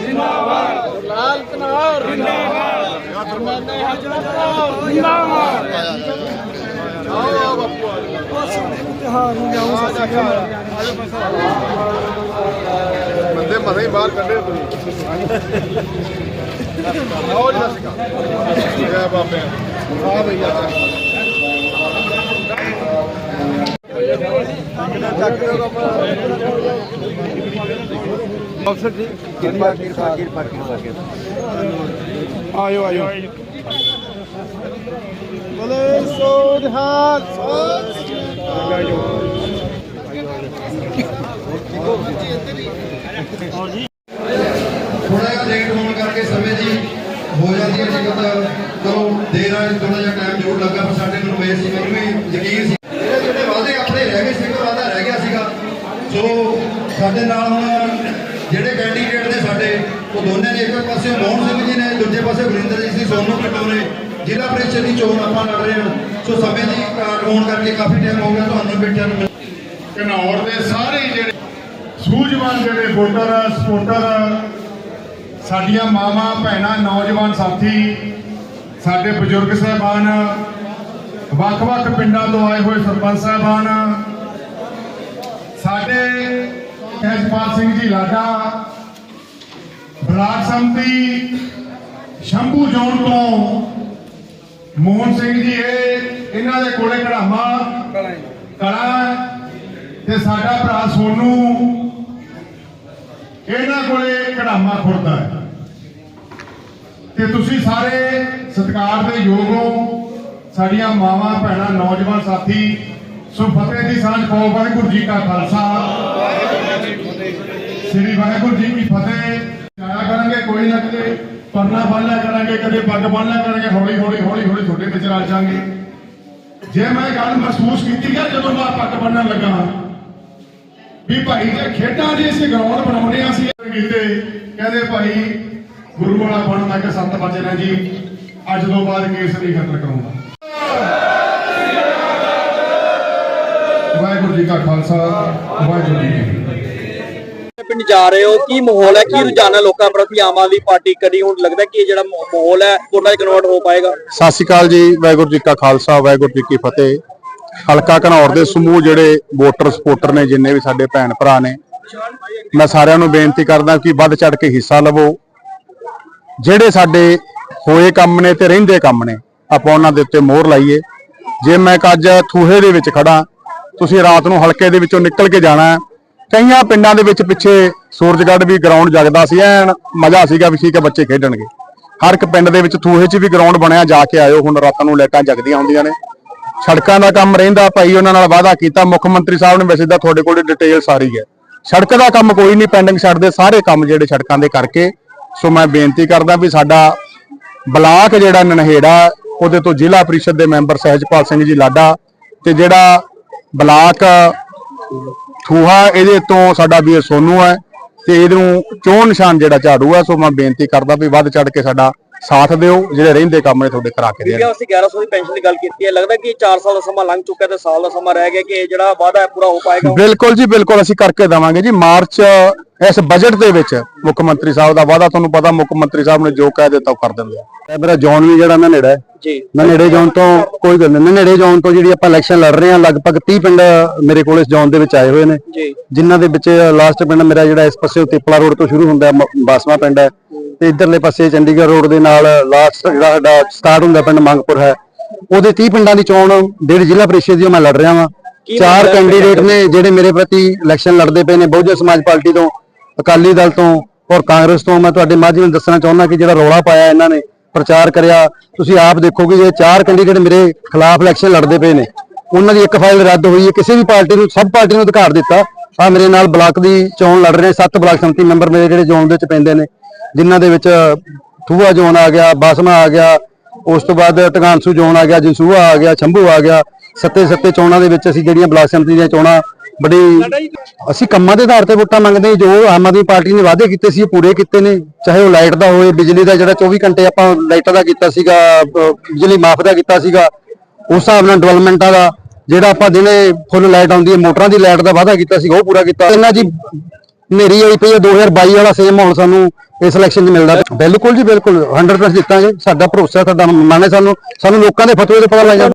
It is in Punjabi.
ਜਿੰਦਾਬਾਦ। ਲਾਲ ਕਨੌਰ। ਜਿੰਦਾਬਾਦ ਮਰਨੇ ਹੱਥ ਜਿੰਦਾਬਾਦ ਆਓ ਆਓ ਬਾਪੂ ਬੰਦੇ ਮਰੇ ਹੀ ਬਾਹਰ ਕੱਢੇ ਤੁਸੀਂ ਆਓ ਜੀ ਸਸਿਕਾ ਜੈ ਬਾਬੇ। ਆ ਭਈਆ ਅਫਸਰ ਜੀ ਕਿਰਪਾ ਕਿਰਪਾ ਕਿਰਪਾ ਕਿਰਪਾ ਆਇਓ ਆਇਓ। ਬਲੇ ਸੋਧ ਹਾਥ ਥੋੜਾ ਜਿਹਾ ਲੇਟ ਹੋਣ ਕਰਕੇ ਸਮੇਂ ਦੀ ਹੋ ਜਾਂਦੀ ਹੈ ਜੀ ਤਾਂ ਚਲੋ ਦੇਰ ਨਾਲ ਥੋੜਾ ਜਿਹਾ ਟਾਈਮ ਜ਼ਰੂਰ ਲੱਗਾ ਪਰ ਸਾਡੇ ਨੂੰ ਉਮੀਦ ਸੀ ਮੈਨੂੰ ਵੀ ਯਕੀਨ ਸੀ। ਜਿਹੜੇ ਜਿਹੜੇ ਵਾਅਦੇ ਆਪਣੇ ਰਹਿ ਗਏ ਸੀ ਉਹ ਵਾਅਦਾ ਰਹਿ ਗਿਆ ਸੀਗਾ। ਸੋ ਸਾਡੇ ਨਾਲ ਹੁਣ ਜਿਹੜੇ ਕੈਂਡੀਡੇਟ ਨੇ ਸਾਡੇ ਉਹ ਦੋਨੇ ਨੇ ਇੱਕ ਪਾਸੇ ਮੋਹਨ ਸਿੰਘ ਜੀ ਨੇ ਦੂਜੇ ਪਾਸੇ ਗੁਰਿੰਦਰ ਜੀ ਸੀ ਸੋਨੂ ਕਟੋ ਨੇ। ਜ਼ਿਲ੍ਹਾ ਪ੍ਰੀਸ਼ਦ ਦੀ ਚੋਣ ਆਪਾਂ ਲੜ ਰਹੇ ਹਾਂ। ਸੋ ਸਮੇਂ ਦੀ ਘਾਟ ਹੋਣ ਕਰਕੇ ਕਾਫੀ ਟਾਈਮ ਹੋ ਗਿਆ ਤੁਹਾਨੂੰ ਬੈਠਿਆਂ ਨੂੰ ਘਨੌਰ ਦੇ ਸਾਰੇ ਜਿਹੜੇ ਸੂਝਵਾਨ ਜਿਹੜੇ ਵੋਟਰ ਆ ਸਪੋਰਟਰ ਆ, ਸਾਡੀਆਂ ਮਾਵਾਂ ਭੈਣਾਂ ਨੌਜਵਾਨ ਸਾਥੀ ਸਾਡੇ ਬਜ਼ੁਰਗ ਸਹਿਬਾਨ ਵੱਖ-ਵੱਖ ਪਿੰਡਾਂ ਤੋਂ ਆਏ ਹੋਏ ਸਰਪੰਚ ਸਾਹਿਬਾਨ ਸਾਡੇ ਤੇਜਪਾਲ ਸਿੰਘ ਜੀ ਲਾਡਾ, ਬਲਾਕ ਸੰਮਤੀ, ਸ਼ੰਭੂ ਜੋਨ ਤੋਂ ਮੋਹਨ ਸਿੰਘ ਜੀ, ਇਹ ਇਹਨਾਂ ਦੇ ਕੋਲੇ ਕੜਾਮਾ ਕਲਾ ਤੇ ਸਾਡਾ ਭਰਾ ਸੋਨੂ, ਇਹਨਾਂ ਕੋਲੇ ਕੜਾਮਾ ਖੁਰਦਾ ਹੈ। ਤੇ ਤੁਸੀਂ ਸਾਰੇ ਸਤਿਕਾਰ ਦੇ ਯੋਗ ਹੋ। ਸਾਡੀਆਂ ਮਾਵਾਂ, ਭੈਣਾਂ, ਨੌਜਵਾਨ ਸਾਥੀ ਸੋ ਫਤਿਹ ਦੀ ਸਾਂਝ ਪਾਓ, ਵਾਹਿਗੁਰੂ ਜੀ ਕਾ ਖਾਲਸਾ। ਸ੍ਰੀ ਵਾਹਿਗੁਰੂ ਜੀ ਕੀ ਫਤਿਹ। ਜਾਇਆ ਕਰਾਂਗੇ, ਕੋਈ ਨਾ ਕਦੇ ਪਰਨਾ ਬੰਨ ਕਰਾਂਗੇ, ਕਦੇ ਪੱਗ ਬੰਨ ਲਿਆ ਕਰਾਂਗੇ, ਹੌਲੀ ਹੌਲੀ ਹੌਲੀ ਹੌਲੀ ਤੁਹਾਡੇ ਵਿੱਚ ਰਲ ਜਾਾਂਗੇ ਜੇ ਮੈਂ ਗੱਲ ਮਹਿਸੂਸ ਕੀਤੀ ਹੈ ਜਦੋਂ ਮੈਂ ਪੱਗ ਬੰਨਣ ਲੱਗਾ, ਵੀ ਭਾਈ ਜੇ ਖੇਡਾਂ ਦੇ ਅਸੀਂ ਗਰਾਊਂਡ ਬਣਾਉਣੇ ਆ ਸੀ ਕੀਤੇ ਕਹਿੰਦੇ ਭਾਈ ਗੁਰੂ ਵਾਲਾ ਬਣ ਮੈਂ ਕਿ ਸੱਤ ਵਜੇ ਨੇ ਜੀ। ਅੱਜ ਤੋਂ ਬਾਅਦ ਕੇਸ ਨਹੀਂ ਖਤਰ ਕਰਾਉਂਦਾ। ਵਾਹਿਗੁਰੂ ਜੀ ਕਾ ਖਾਲਸਾ ਵਾਹਿਗੁਰੂ ਜੀ ਕੀ ਫਤਿਹ। ਪਿੰਡ ਜਾ ਰਹੇ ਹੋ ਕੀ ਮਾਹੌਲ ਹੈ? ਕੀ ਰੁਝਾਨ ਲੋਕਾਂ ਪ੍ਰਤੀ ਆਮ ਆਦਮੀ ਪਾਰਟੀ ਕਦੀ ਹੁਣ ਲੱਗਦਾ ਕਿ ਇਹ ਜਿਹੜਾ ਮਾਹੌ- ਮਾਹੌਲ ਹੈ ਵੋਟਾਂ 'ਚ ਕਨਵਰਟ ਹੋ ਪਾਏਗਾ। ਸਤਿ ਸ਼੍ਰੀ ਅਕਾਲ ਜੀ ਵਾਹਿਗੁਰੂ ਜੀ ਕਾ ਖਾਲਸਾ ਵਾਹਿਗੁਰੂ ਜੀ ਕੀ ਫਤਿਹ। ਹਲਕਾ ਘਨੌਰ ਦੇ ਸਮੂਹ ਜਿਹੜੇ ਵੋਟਰ ਸਪੋਰਟਰ ਨੇ ਜਿੰਨੇ ਵੀ ਸਾਡੇ ਭੈਣ ਭਰਾ ਨੇ ਮੈਂ ਸਾਰਿਆਂ ਨੂੰ ਬੇਨਤੀ ਕਰਦਾ ਕਿ ਵੱਧ ਚੜ ਕੇ ਹਿੱਸਾ ਲਵੋ। ਜਿਹੜੇ ਸਾਡੇ ਹੋਏ ਕੰਮ ਨੇ ਤੇ ਰਹਿੰਦੇ ਕੰਮ ਨੇ ਆਪਾਂ ਉਹਨਾਂ ਦੇ ਉੱਤੇ ਮੋਹਰ ਲਾਈਏ। ਜੇ ਮੈਂ ਇੱਕ ਅੱਜ ਥੂਹੇ ਦੇ ਵਿੱਚ ਖੜਾ ਤੁਸੀਂ ਰਾਤ ਨੂੰ ਹਲਕੇ ਦੇ ਵਿੱਚੋਂ ਨਿਕਲ ਕੇ ਜਾਣਾ ਹੈ। ਕਈਆਂ ਪਿੰਡਾਂ ਦੇ ਵਿੱਚ ਪਿੱਛੇ ਸੂਰਜਗੜ੍ਹ ਵੀ ਗਰਾਊਂਡ ਜਗਦਾ ਸੀ, ਐਨ ਮਜ਼ਾ ਸੀਗਾ ਵੀ ਠੀਕ ਹੈ ਬੱਚੇ ਖੇਡਣਗੇ। ਹਰ ਇੱਕ ਪਿੰਡ ਦੇ ਵਿੱਚ ਥੂਹੇ 'ਚ ਵੀ ਗਰਾਊਂਡ ਬਣਿਆ, ਜਾ ਕੇ ਆਇਓ, ਹੁਣ ਰਾਤਾਂ ਨੂੰ ਲਾਈਟਾਂ ਜਗਦੀਆਂ ਹੁੰਦੀਆਂ ਨੇ। ਸੜਕਾਂ ਦਾ ਕੰਮ ਰਹਿੰਦਾ, ਭਾਈ ਉਹਨਾਂ ਨਾਲ ਵਾਅਦਾ ਕੀਤਾ, ਮੁੱਖ ਮੰਤਰੀ ਸਾਹਿਬ ਨੇ ਵੈਸੇ ਤਾਂ ਤੁਹਾਡੇ ਕੋਲ ਡਿਟੇਲ ਸਾਰੀ ਹੈ। ਸੜਕ ਦਾ ਕੰਮ ਕੋਈ ਨਹੀਂ ਪੈਂਡਿੰਗ ਛੱਡਦੇ ਸਾਰੇ ਕੰਮ ਜਿਹੜੇ ਸੜਕਾਂ ਦੇ ਕਰਕੇ। ਸੋ ਮੈਂ ਬੇਨਤੀ ਕਰਦਾ ਵੀ ਸਾਡਾ ਬਲਾਕ ਜਿਹੜਾ ਨਨਹੇੜਾ, ਉਹਦੇ ਤੋਂ ਜ਼ਿਲ੍ਹਾ ਪ੍ਰੀਸ਼ਦ ਦੇ ਮੈਂਬਰ ਸਹਿਜਪਾਲ ਸਿੰਘ ਜੀ ਲਾਡਾ ਤੇ ਜਿਹੜਾ ਬਲਾਕ ਥੂਹਾ ਇਹਦੇ ਤੋਂ ਸਾਡਾ ਵੀਰ ਸੋਨੂ ਹੈ ਤੇ ਇਹਨੂੰ ਚੋਣ ਨਿਸ਼ਾਨ ਜਿਹੜਾ ਝਾੜੂ ਹੈ ਸੋ ਮੈਂ ਬੇਨਤੀ ਕਰਦਾ ਵੀ ਵੱਧ ਚੜ ਕੇ ਸਾਡਾ ਸਾਥ ਦਿਓ ਜਿਹੜੇ ਰਹਿੰਦੇ ਕੰਮ ਨੇ ਤੁਹਾਡੇ ਕਰਾ ਕੇ ਦੇਣ ਬੀਬੀਆਂ ਵਾਸਤੇ 1100 ਦੀ ਪੈਨਸ਼ਨ ਦੀ ਗੱਲ ਕੀਤੀ ਹੈ ਲੱਗਦਾ ਕਿ 4 ਸਾਲ ਦਾ ਸਮਾਂ ਲੰਘ ਚੁੱਕਾ ਤੇ ਸਾਲ ਦਾ ਸਮਾਂ ਰਹਿ ਗਿਆ ਕਿ ਇਹ ਜਿਹੜਾ ਵਾਅਦਾ ਹੈ ਪੂਰਾ ਹੋ ਪਾਏਗਾ? ਬਿਲਕੁਲ ਜੀ ਬਿਲਕੁਲ ਅਸੀਂ ਕਰਕੇ ਦੇਵਾਂਗੇ ਜੀ। ਮਾਰਚ ਇਸ ਬਜਟ ਦੇ ਵਿੱਚ ਮੁੱਖ ਮੰਤਰੀ ਸਾਹਿਬ ਦਾ ਵਾਅਦਾ ਤੁਹਾਨੂੰ ਪਤਾ ਮੁੱਖ ਮੰਤਰੀ ਸਾਹਿਬ ਨੇ ਜੋ ਕਹਿ ਦਿੱਤਾ ਉਹ ਕਰ ਦਿੰਦੇ ਆ। ਮੇਰਾ ਜ਼ੋਨ ਵੀ ਜਿਹੜਾ ਨਾ ਨੇੜਾ ਹੈ। ਜੀ। ਮੈਂ ਨੇੜੇ ਜ਼ੋਨ ਤੋਂ ਕੋਈ ਗੱਲ ਨਹੀਂ। ਨੇੜੇ ਜ਼ੋਨ ਤੋਂ ਜਿਹੜੀ ਆਪਾਂ ਇਲੈਕਸ਼ਨ ਲੜ ਰਹੇ ਹਾਂ ਲਗਭਗ 30 ਪਿੰਡ ਮੇਰੇ ਕੋਲ ਇਸ ਜ਼ੋਨ ਦੇ ਵਿੱਚ ਆਏ ਹੋਏ ਨੇ। ਜੀ। ਜਿਨ੍ਹਾਂ ਦੇ ਵਿੱਚ ਲਾਸਟ ਪਿੰਡ ਮੇਰਾ ਜਿਹੜਾ ਇਸ ਪਾਸੇ ਤਿਪਲਾ ਰੋਡ ਤੋਂ ਸ਼ੁਰੂ ਹੁੰਦਾ ਹੈ, ਮ- ਬਾਸਮਾ ਪਿੰਡ ਹੈ। ਤੇ ਇਧਰਲੇ ਪਾਸੇ ਚੰਡੀਗੜ੍ਹ ਰੋਡ ਦੇ ਨਾਲ ਲਾਸਟ ਜਿਹੜਾ ਸਾਡਾ ਸਟਾਰਟ ਹੁੰਦਾ ਪਿੰਡ ਮੰਗਪੁਰ ਹੈ। ਉਹਦੇ 30 ਪਿੰਡਾਂ ਦੀ ਚੋਣ ਡੇਢ ਜ਼ਿਲ੍ਹਾ ਪ੍ਰੀਸ਼ਦ ਦੀ ਮੈਂ ਲੜ ਰਿਹਾ ਕੀ ਚਾਰ ਹੈ ਕੈਂਡੀਡੇਟ ਨੇ ਜਿਹੜੇ ਮੇਰੇ ਪ੍ਰਤੀ ਇਲੈਕਸ਼ਨ ਲੜਦੇ ਪਏ ਨੇ ਬਹੁਜਨ ਸਮਾਜ ਪਾਰਟੀ ਤੋਂ। ਅਕਾਲੀ ਦਲ ਤੋਂ ਔਰ ਕਾਂਗਰਸ ਤੋਂ ਮੈਂ ਤੁਹਾਡੇ ਮਾਧਿਅਮ ਦੱਸਣਾ ਚਾਹੁੰਦਾ ਕਿ ਜਿਹੜਾ ਰੌਲਾ ਪਾਇਆ ਇਹਨਾਂ ਨੇ, ਪ੍ਰਚਾਰ ਕਰਿਆ, ਤੁਸੀਂ ਆਪ ਦੇਖੋਗੇ ਜੇ ਚਾਰ ਕੈਂਡੀਡੇਟ ਮੇਰੇ ਖਿਲਾਫ ਇਲੈਕਸ਼ਨ ਲੜਦੇ ਪਏ ਨੇ। ਉਹਨਾਂ ਦੀ ਇੱਕ ਫਾਈਲ ਰੱਦ ਹੋਈ ਹੈ, ਕਿਸੇ ਵੀ ਪਾਰਟੀ ਨੂੰ, ਸਭ ਪਾਰਟੀ ਨੂੰ ਅਧਿਕਾਰ ਦਿੱਤਾ। ਆ ਮੇਰੇ ਨਾਲ ਬਲਾਕ ਦੀ ਚੋਣ ਲੜ ਰਹੇ ਸੱਤ ਬਲਾਕ ਸੰਮਤੀ ਮੈਂਬਰ ਮੇਰੇ ਜਿਹੜੇ ਜ਼ੋਨ ਦੇ ਵਿੱਚ ਪੈਂਦੇ ਨੇ, ਜਿਨ੍ਹਾਂ ਦੇ ਵਿੱਚ ਥੂਆ ਜ਼ੋਨ ਆ ਗਿਆ, ਬਾਸਮਾ ਆ ਗਿਆ, ਉਸ ਤੋਂ ਬਾਅਦ ਟਿਕਾਣਸੂ ਜ਼ੋਨ ਆ ਗਿਆ ਜਨਸੂਆ ਆ ਗਿਆ, ਛੰਭੂ ਆ ਗਿਆ। ਸੱਤੇ ਸੱਤੇ ਚੋਣਾਂ ਦੇ ਵਿੱਚ ਅਸੀਂ ਜਿਹੜੀਆਂ ਬਲਾਕ ਸੰਮਤੀ ਦੀਆਂ ਚੋਣਾਂ ਬੜੀ ਅਸੀਂ ਕੰਮਾਂ ਦੇ ਆਧਾਰ ਤੇ ਵੋਟਾਂ ਮੰਗਦੇ। ਜੋ ਆਮ ਆਦਮੀ ਪਾਰਟੀ ਨੇ ਵਾਅਦੇ ਕੀਤੇ ਸੀ ਉਹ ਪੂਰੇ ਕੀਤੇ ਨੇ ਚਾਹੇ ਉਹ ਲਾਈਟ ਦਾ ਹੋਵੇ ਬਿਜਲੀ ਦਾ ਜਿਹੜਾ 24 ਘੰਟੇ ਆਪਾਂ ਲਾਈਟਾਂ ਦਾ ਕੀਤਾ ਸੀਗਾ ਬਿਜਲੀ ਮਾਫ ਦਾ ਕੀਤਾ ਸੀਗਾ ਉਸ ਹਿਸਾਬ ਨਾਲ ਡਿਵੈਲਪਮੈਂਟਾਂ ਦਾ ਜਿਹੜਾ ਆਪਾਂ ਦਿਨੇ ਫੁੱਲ ਲਾਈਟ ਆਉਂਦੀ ਹੈ ਮੋਟਰਾਂ ਦੀ ਲਾਈਟ ਦਾ ਵਾਅਦਾ ਕੀਤਾ ਸੀਗਾ ਉਹ ਪੂਰਾ ਕੀਤਾ ਇਹਨਾਂ ਜੀ ਹਨੇਰੀ ਆਈ ਪਈ ਹੈ 2022 ਵਾਲਾ ਸੇਮ ਮਾਹੌਲ ਸਾਨੂੰ ਇਸ ਇਲੈਕਸ਼ਨ 'ਚ ਮਿਲਦਾ ਬਿਲਕੁਲ ਜੀ ਬਿਲਕੁਲ 100% ਜਿੱਤਾਂਗੇ ਸਾਡਾ ਭਰੋਸਾ ਸਾਡਾ ਮਨ ਹੈ ਸਾਨੂੰ ਸਾਨੂੰ ਲੋਕਾਂ ਦੇ ਫਤਵੇ ਤੋਂ ਪਤਾ ਲੱਗ ਜਾਂਦਾ